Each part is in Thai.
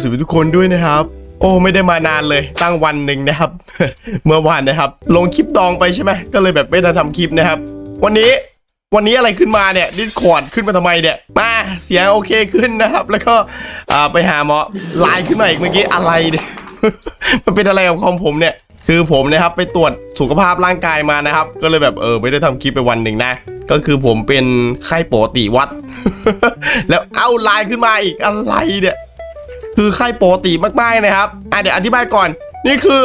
สวัสดีทุกคนด้วยนะครับ โอ้ไม่ได้มานานเลยตั้งวันหนึ่งนะครับ เมื่อวานนะครับ ลงคลิปดองไปใช่ไหมก็เลยแบบไม่ได้ทำคลิปนะครับ วันนี้วันนี้อะไรขึ้นมาเนี่ยดิสคอร์ดขึ้นมาทำไมเนี่ยมาเสียงโอเคขึ้นนะครับ แล้วก็ไปหาหมอไลน์ขึ้นมาอีกเมื่อกี้อะไรเนี่ยมันเป็นอะไรกับคอมผมเนี่ยคือผมนะครับไปตรวจสุขภาพร่างกายมานะครับ ก็เลยแบบเออไม่ได้ทำคลิปไปวันหนึ่งนะ ก็คือผมเป็นไข้ปกติวัด แล้วเอาไลน์ขึ้นมาอีกอะไรเนี่ย คือไข้ปกติมากๆนะครับอะเดี๋ยวอธิบายก่อน นี่คือ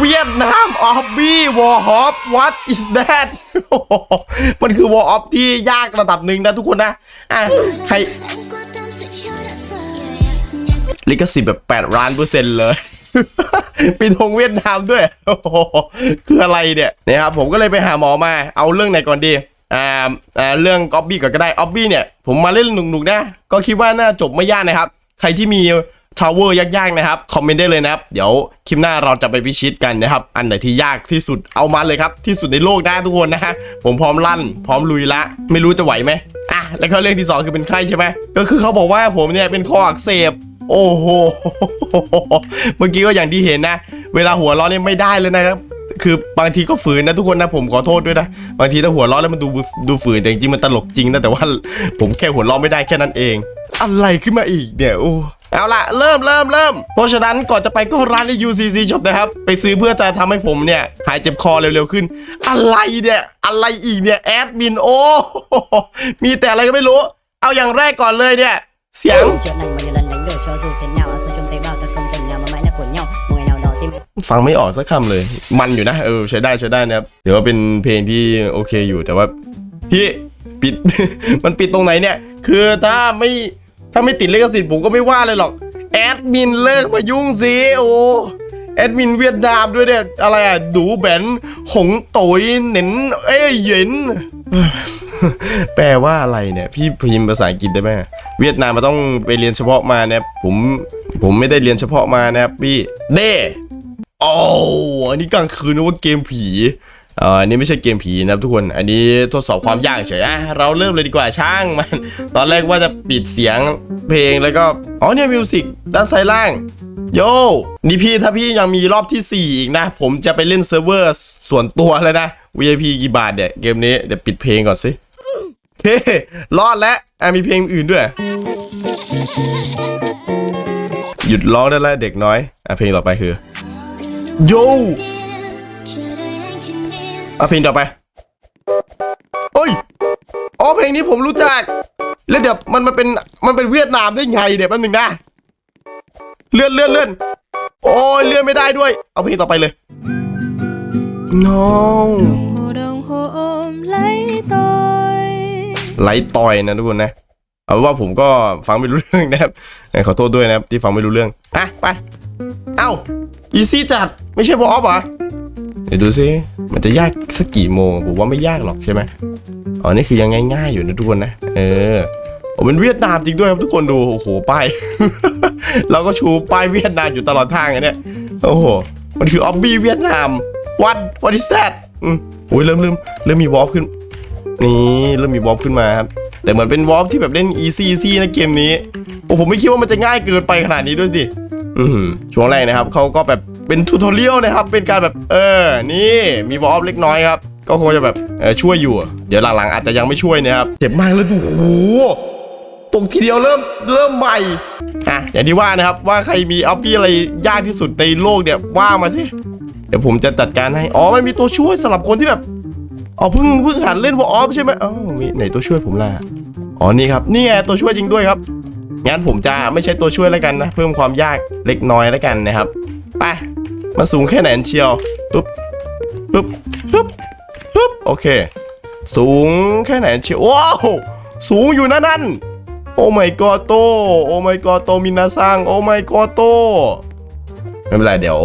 เวียดนามออฟบี้วอร์ฮอป what is that มันคือวอร์ออฟที่ยากระดับหนึ่งนะทุกคนนะอะใครลิขสิทธิ์แบบ8ล้านเปอร์เซ็นต์เลยมีธงเวียดนามด้วยโอ้โหคืออะไรเนี่ยนะครับผมก็เลยไปหาหมอมา เอาเรื่องไหนก่อนดีอ่าอ่าเรื่องออบบี้ก่อนก็ได้ออบบี้เนี่ย ผมมาเล่นหนุกๆนะ ก็คิดว่าน่าจบไม่ยากนะครับ ใครที่มี ทาวเวอร์ยากๆนะครับ คอมเมนต์ได้เลยนะครับ เดี๋ยวคลิปหน้าเราจะไปพิชิตกันนะครับ อันไหนที่ยากที่สุดเอามาเลยครับ ที่สุดในโลกนะทุกคนนะฮะผมพร้อมลั่น พร้อมลุยละ ไม่รู้จะไหวไหมอะแล้วก็เรื่องที่สองคือเป็นไข้ใช่ไหมก็คือเขาบอกว่าผมเนี่ยเป็นคออักเสบโอ้โหเมื่อกี้ก็อย่างที่เห็นนะ เวลาหัวเร้อนเนี่ยไม่ได้เลยนะครับคือบางทีก็ฝืนนะทุกคนนะผมขอโทษด้วยนะบางทีถ้าหัวเร้อนแล้วมันดูดูฝืนแต่จริงๆมันตลกจริงนะแต่ว่าผมแค่หัวเร้อนไม่ได้แค่นั้นเอง อะไรขึ้นมาอีกเนี่ยโอ้ เอาละเริ่มเริ่มเริ่มเพราะฉะนั้นก่อนจะไปก็ร้านใน UCC Shop นะครับ ไปซื้อเพื่อจะทำให้ผมเนี่ย หายเจ็บคอเร็วๆขึ้น อะไรเนี่ย อะไรอีกเนี่ย แอดมินโอ้ มีแต่อะไรก็ไม่รู้ เอาอย่างแรกก่อนเลยเนี่ย เสียง chuyện này mà nhiều lần đánh đổi cho dù thế nào sao trong tế bào ta không cần nào mà mãi là của nhau một ngày nào đó thì ฟังไม่ออกสักคำเลย มันอยู่นะเออใช้ได้ใช้ได้นะครับถือว่าเป็นเพลงที่โอเคอยู่แต่ว่าพี่ปิดมันปิดตรงไหนเนี่ย คือถ้าไม่ ถ้าไม่ติดลิขสิทธิ์ผมก็ไม่ว่าเลยหรอก แอดมินเลิกมายุ่งสิโอแอดมินเวียดนามด้วยเนี่ยอะไรอะดูแบนหงโตยเหน็นเอ้ยเหย็นแปลว่าอะไรเนี่ย พี่พิมพ์ภาษาอังกฤษได้ไหมเวียดนามมันต้องไปเรียนเฉพาะมาเนี่ยผมผมไม่ได้เรียนเฉพาะมานะครับพี่เด้โอ้อันนี้กลางคืนนึกว่าเกมผี อ่ออันนี้ไม่ใช่เกมผีนะครับทุกคน อันนี้ทดสอบความยากเฉยอะเราเริ่มเลยดีกว่าช่างมัน ตอนแรกว่าจะปิดเสียงเพลงแล้วก็ อ๋อเนี่ยมิวสิกด้านซ้ายล่าง โย นี่พี่ถ้าพี่ยังมีรอบที่ 4 อีกนะ ผมจะไปเล่นเซิร์ฟเวอร์ส่วนตัวแล้วนะ VIP กี่บาทเนี่ย เกมนี้เดี๋ยวปิดเพลงก่อนสิเฮ้รอดแล้วอะมีเพลงอื่นด้วย หยุดร้องได้แล้วเด็กน้อยอะเพลงต่อไปคือ โย อะเพลงต่อไปเอ้ยอ๋อเพลงนี้ผมรู้จัก แล้วเดี๋ยวมันมันเป็นมันเป็นเวียดนามได้ไงเดี๋ยวแป๊บนึงนะเลื่อนเลื่อนเลื่อนโอ้ยเลื่อนไม่ได้ด้วย เอาเพลงต่อไปเลยน้องไลท์ต่อยนะทุกคนนะเอาว่าผมก็ฟังไม่รู้เรื่องนะครับขอโทษด้วยนะครับที่ฟังไม่รู้เรื่องอะไป เอ้าอีซี่จัดไม่ใช่บออฟเหรอ เดี๋ยวดูซิมันจะยากสักกี่โมงผมว่าไม่ยากหรอกใช่ไหมอ๋อนี่คือยังง่ายๆอยู่นะทุกคนนะ เออโอ้เป็นเวียดนามจริงด้วยครับทุกคนดูโอ้โหป้ายเราก็ชูป้ายเวียดนามอยู่ตลอดทางอันเนี้ยโอ้โหมันคือออบบี้เวียดนาม what what is that อืมโอ้ยเริ่มเริ่มเริ่มมีวอลขึ้น นี่เริ่มมีวอลขึ้นมาครับแต่เหมือนเป็นวอลที่แบบเล่นอีซี่ซี่นะเกมนี้โอ้ผมไม่คิดว่ามันจะง่ายเกินไปขนาดนี้ด้วยดิอืมช่วงแรกนะครับเขาก็แบบ เป็นทูทอเรียลนะครับ เป็นการแบบ เออ นี่มีวอลเล็กน้อยครับ ก็คงจะแบบช่วยอยู่ เดี๋ยวหลังๆ อาจจะยังไม่ช่วยนะครับ เจ็บมากแล้วดูโอ้โหตกทีเดียวเริ่มเริ่มใหม่อะอย่างที่ว่านะครับว่าใครมีอัพปี้อะไรยากที่สุดในโลกเนี่ยว่ามาสิ เดี๋ยวผมจะจัดการให้ อ๋อ มันมีตัวช่วยสำหรับคนที่แบบอ๋อเพิ่งเพิ่งหัดเล่นวอลใช่ไหมอ๋อมีไหนตัวช่วยผมล่ะอ๋อนี่ครับนี่ไงตัวช่วยจริงด้วยครับงั้นผมจะไม่ใช้ตัวช่วยแล้วกันนะ เพิ่มความยากเล็กน้อยแล้วกันนะครับ ไป มาสูงแค่ไหนเชียวปึ๊บปึ๊บปึ๊บปึ๊บโอเค สูงแค่ไหนเชียวว้าวสูงอยู่นะนั่นโอ้ my god โตโอ้ my god โตมินาซังโอ้ my god โตไม่เป็นไรเดี๋ยว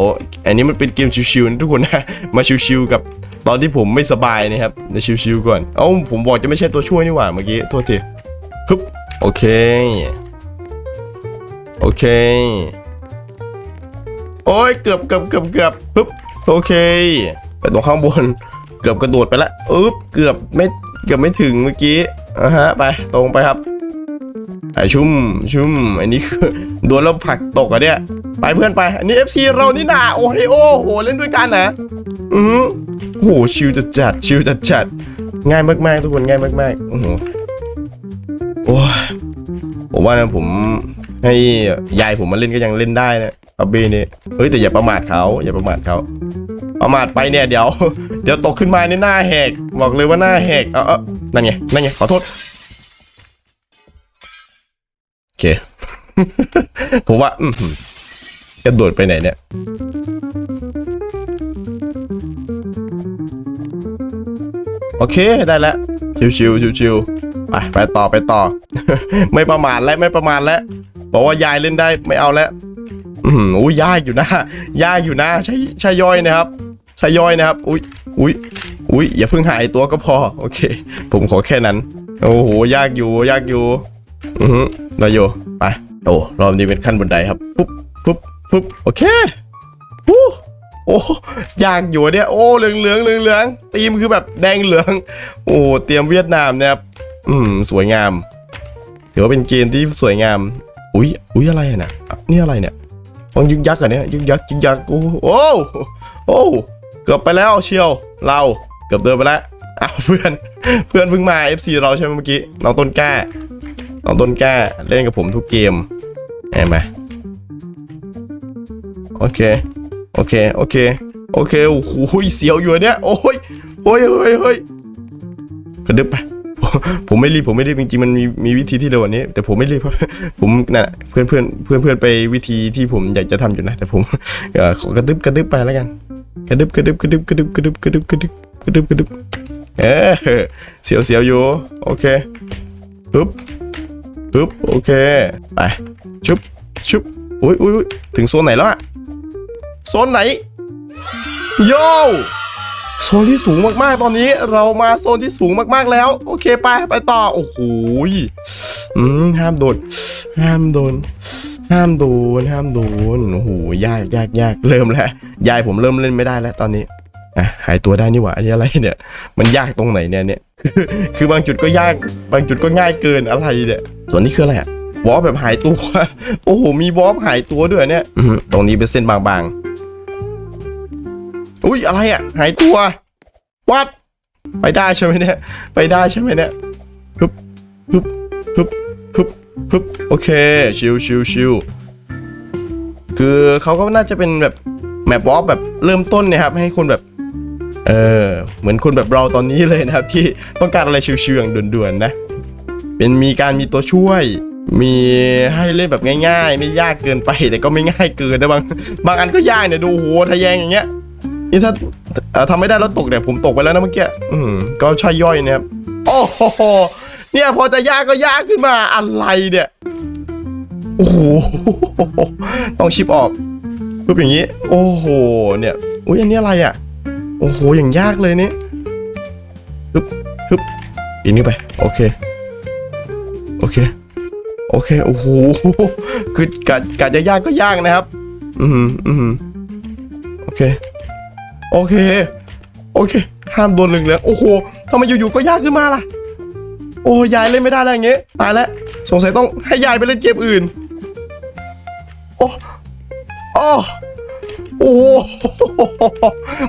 อันนี้มันเป็นเกมชิวๆนะทุกคนนะมาชิวๆกับตอนที่ผมไม่สบายนะครับในชิวๆก่อนเอ้าผมบอกจะไม่ใช่ตัวช่วยนี่หว่าเมื่อกี้โทษทีฮึบโอเค โอเค โอ้ยเกือบเกือบเกือบเกือบฮึบโอเค ไปตรงข้างบน เกือบกระโดดไปล้วอึ๊บเกือบไม่เกือบไม่ถึงเมื่อกี้อะฮะไปตรงไปครับไอชุ่มชุ่มอันนี้คือโดนแล้วผักตกอะเนี่ยไปเพื่อนไป อันนี้ FC เรานี่นาโอ้โหโอ้โหเล่นด้วยกันนะอือโอ้โหชิวจัดจัดชิวจัดจัดง่ายมากๆทุกคนง่ายมากๆโอ้โหโอ้ยผมว่านะผมให้ยายผมมาเล่นก็ยังเล่นได้นะ อับเบนี่เฮ้ยแต่อย่าประมาทเขาอย่าประมาทเขาประมาทไปเนี่ยเดี๋ยว เดี๋ยวตกขึ้นมาในหน้าแหก บอกเลยว่าหน้าแหกเออเออนั่นไงนั่นไงขอโทษโอเคผมว่าอือหือกระโดดไปไหนเนี่ยโอเคได้แล้วชิวชิวชิวชิวๆไปไปต่อไปต่อ ไม่ประมาทแล้วไม่ประมาทแล้วบอกว่ายายเล่นได้ไม่เอาแล้ว อืมอุ้ยยากอยู่นะยากอยู่นะใช่ใช่ย่อยนะครับใช่ย่อยนะครับ อุ้ยอุ้ยอุ้ยอย่าเพิ่งหายตัวก็พอ โอเค ผมขอแค่นั้น โอ้โหยากอยู่ยากอยู่ อือฮึได้อยู่ไปโอ้รอบนี้เป็นขั้นบันไดครับปุ๊บปุ๊บปุ๊บโอเคปุ๊บโอ้ยากอยู่เนี่ยโอ้เหลืองเหลืองเหลืองเหลืองตีมคือแบบแดงเหลือง โอ้เตรียมเวียดนามนะครับอืมสวยงามถือว่าเป็นเกมที่สวยงาม อุ้ยอุ้ยอะไรเนี่ยอะนี่อะไรเนี่ย ต้องยึกยักษ์อะเนี่ยยึกยักยึกยักโอ้โอ้โอ้เกือบไปแล้วเชียว เราเกือบเดินไปแล้วอ้าวเพื่อนเพื่อนเพิ่งมา FC เราใช่ไหมเมื่อกี้น้องต้นกล้าน้องต้นกล้าเล่นกับผมทุกเกมเห็นไหมโอเคโอเคโอเคโอเคโอ้โหเสียวอยู่เนี่ยโอ้ยโอ้ยเฮ้ยเฮ้ยกระดึบไป ผมไม่รีบผมไม่รีบจริงๆมันมีมีวิธีที่เร็วกว่านี้ แต่ผมไม่รีบครับผมน่ะเพื่อนเพื่อนเพื่อนเพื่อนไปวิธีที่ผมอยากจะทำอยู่นะ แต่ผมกระดึบกระดึบไปแล้วกันกระดึบกระดึบกระดึบกระดึบกระดึบกระดึบกระดึบกระดึบกระดึบเออเสียวเสียวอยู่โอเคปึ๊บปึ๊บโอเคไปชุบชุบอุ้ยอุ้ยอุ๊ยถึงโซนไหนแล้วอะโซนไหนโย โซนที่สูงมากๆ ตอนนี้เรามาโซนที่สูงมากๆแล้ว โอเคไปไปต่อ โอ้โหอืมห้ามโดนห้ามโดนห้ามโดนห้ามโดนโอ้โหยากยากยากเริ่มแล้วยายผมเริ่มเล่นไม่ได้แล้วตอนนี้อะหายตัวได้นี่หว่าอันนี้อะไรเนี่ย มันยากตรงไหนเนี่ยเนี่ยคือบางจุดก็ยากบางจุดก็ง่ายเกินอะไรเนี่ยส่วนนี้คืออะไรอะวอลแบบหายตัว โอ้โห มีวอลหายตัวด้วยเนี่ย ตรงนี้เป็นเส้นบางๆ อุ้ยอะไรอะ หายตัว วัด ไปได้ใช่ไหมเนี่ย ไปได้ใช่ไหมเนี่ยฮึบฮึบฮึบฮึบฮึบโอเค ชิวชิวชิวคือเขาก็น่าจะเป็นแบบแมปวอลแบบเริ่มต้นนี่ยครับ ให้คนแบบ เออ เหมือนคนแบบเราตอนนี้เลยนะครับ ที่ต้องการอะไรชิวๆอย่างด่วนๆนะ เป็นมีการมีตัวช่วย มีให้เล่นแบบง่าย ๆ ไม่ยากเกินไปแต่ก็ไม่ง่ายเกินนะบางบางอันก็ยากเนี่ยดูโหทะแยงอย่างเงี้ย นี่ถ้าเอ่อทำไม่ได้แล้วตกเนี่ยผมตกไปแล้วนะเมื่อกี้อืมก็ใช่ย่อยนะครับโอ้โหเนี่ยพอจะยากก็ยากขึ้นมาอะไรเนี่ยโอ้โหต้องชิปออกรูปอย่างนี้ โอ้โหเนี่ยอุ้ยอันนี้อะไรอะโอ้โหอย่างยากเลยเนี่ยฮึบฮึบปีนนี้ไปโอเคโอเคโอเคโอ้โหคือกะกะจะยากก็ยากนะครับ อืมอืมโอเค โอเค โอเค ห้ามโดนหลืองเลืองโอ้โหทำไมอยู่ๆก็ยากขึ้นมาล่ะ โอ้ยายเล่นไม่ได้แล้วอย่างเงี้ยตายแล้วสงสัยต้องให้ยายไปเล่นเกมอื่น โอ้โอ้โอ้โห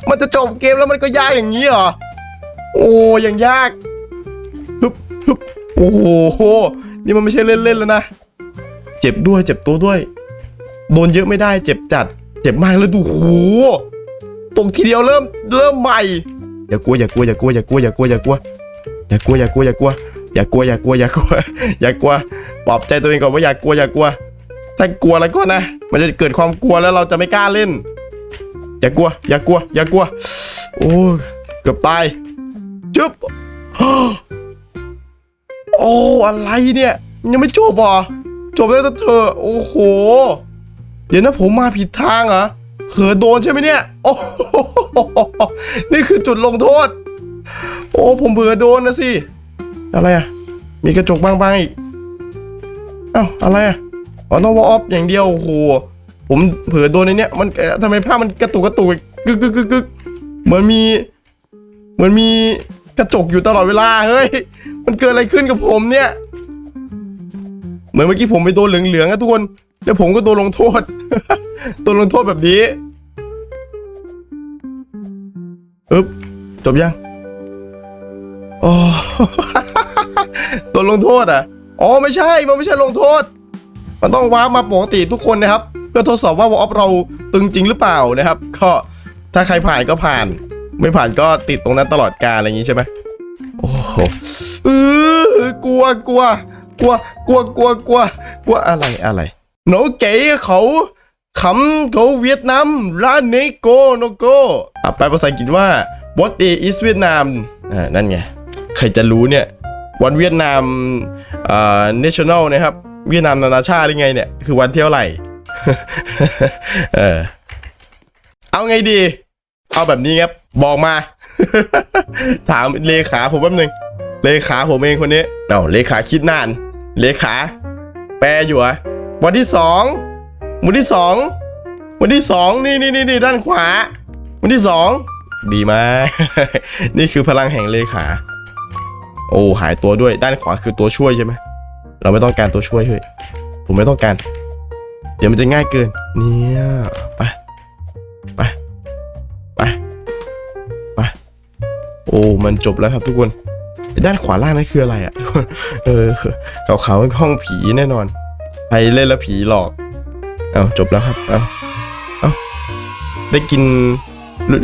มันจะจบเกมแล้วมันก็ยากอย่างนี้เหรอ โอ้ยังยากฮึบฮึบโอ้โห นี่มันไม่ใช่เล่นๆแล้วนะ เจ็บด้วย เจ็บตัวด้วย โดนเยอะไม่ได้ เจ็บจัด เจ็บมากแล้วดูโอ้โห ตกทีเดียวเริ่มเริ่มใหม่ อย่ากลัวอย่ากลัวอย่ากลัวอย่ากลัวอย่ากลัวอย่ากลัวอย่ากลัวอย่ากลัวอย่ากลัวอย่ากลัวอย่ากลัวอย่ากลัวอย่ากลัวปลอบใจตัวเองก่อนว่าอย่ากลัวอย่ากลัว ถ้ากลัวแล้วก็นะ มันจะเกิดความกลัวแล้วเราจะไม่กล้าเล่น อย่ากลัว อย่ากลัว อย่ากลัว โอ้เกือบตายจึ๊บโอ้อะไรเนี่ยยังไม่จบเหรอจบแล้วแต่เธอโอ้โห เดี๋ยวนะผมมาผิดทางเหรอ เผลอโดนใช่ไหมเนี่ย โอ้โหนี่คือจุดลงโทษ โอ้ผมเผลอโดนนะสิ อะไรอะ มีกระจกบางๆอีก เอ้าอะไรอะอ๋อต้องวอออฟอย่างเดียวโอ้โหผมเผลอโดนในเนี้ยมันทำไมภาพมันกระตุกกระตุกกึกกึกกึกกึกเหมือนมีเหมือนมีกระจกอยู่ตลอดเวลาเฮ้ยมันเกิดอะไรขึ้นกับผมเนี่ย เหมือนเมื่อกี้ผมไปโดนเหลืองๆอะทุกคน แล้วผมก็โดนลงโทษ โดนลงโทษแบบนี้อึ๊บจบยังโอ้โดนลงโทษอะอ๋อไม่ใช่มันไม่ใช่ลงโทษ มันต้องว้ามาปกติทุกคนนะครับ เพื่อทดสอบว่าวอลเราตึงจริงหรือเปล่านะครับ ก็ถ้าใครผ่านก็ผ่าน ไม่ผ่านก็ติดตรงนั้นตลอดกาลอะไรอย่างนี้ใช่ไหมโอ้โหเออกลัวกลัวกลัวกลัวกลัวกลัวกลัวอะไรอะไรโนเก๋เขา ขำเขาเวียดนามร้านเนโกโนโกอะแปลภาษาอังกฤษว่า what day is Vietnam อ่านั่นไง ใครจะรู้เนี่ย วันเวียดนามอ่า national นะครับ เวียดนามนานาชาติหรือไงเนี่ย คือวันเที่ยวไหร่เออเอาไงดี เอาแบบนี้ครับ บอกมา ถามเลขาผมแป๊บนึง เลขาผมเองคนนี้ เอาเลขาคิดนาน เลขา แปลอยู่อะวันที่สอง วันที่สองวันที่สองนี่นี่นี่นด้านขวา วันที่สองดีมาก นี่คือพลังแห่งเลขา โอ้หายตัวด้วยด้านขวาคือตัวช่วยใช่ไหมเราไม่ต้องการตัวช่วยเฮ้ยผมไม่ต้องการ เดี๋ยวมันจะง่ายเกิน เนี่ยไปไปไปไปโอ้มันจบแล้วครับทุกคนด้านขวาล่างนั่นคืออะไรอะทุกคนเออเขาเป็นห้องผีแน่นอนใครเล่นแล้วผีหลอก เอาจบแล้วครับเอาเอาได้กิน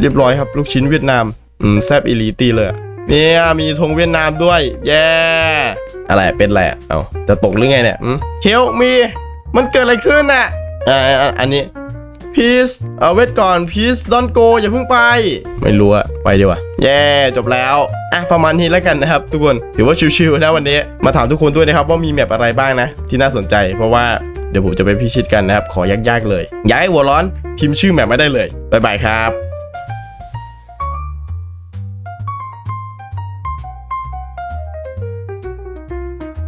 เรียบร้อยครับ ลูกชิ้นเวียดนามอืมแซบอีลีตีเลยเนี่ยมีธงเวียดนามด้วย แย่อะไรเป็นอะไรอะเอาจะตกหรือไงเนี่ยเฮลมีมันเกิดอะไรขึ้นน่ะอ่าอ่าอันนี้พีซเอาเวทก่อนพีซดอนโกอย่าเพิ่งไป ไม่รู้อะไปดีกว่าแย่จบแล้ว อะ ประมาณนี้แล้วกันนะครับ ทุกคนถือว่าชิวๆนะวันนี้ มาถามทุกคนด้วยนะครับ ว่ามีแมปอะไรบ้างนะ ที่น่าสนใจเพราะว่า เดี๋ยวผมจะไปพิชิตกันนะครับ ขอยากๆเลยอยากให้หัวร้อนพิมพ์ชื่อแมปไม่ได้เลยบ๊ายบายครับ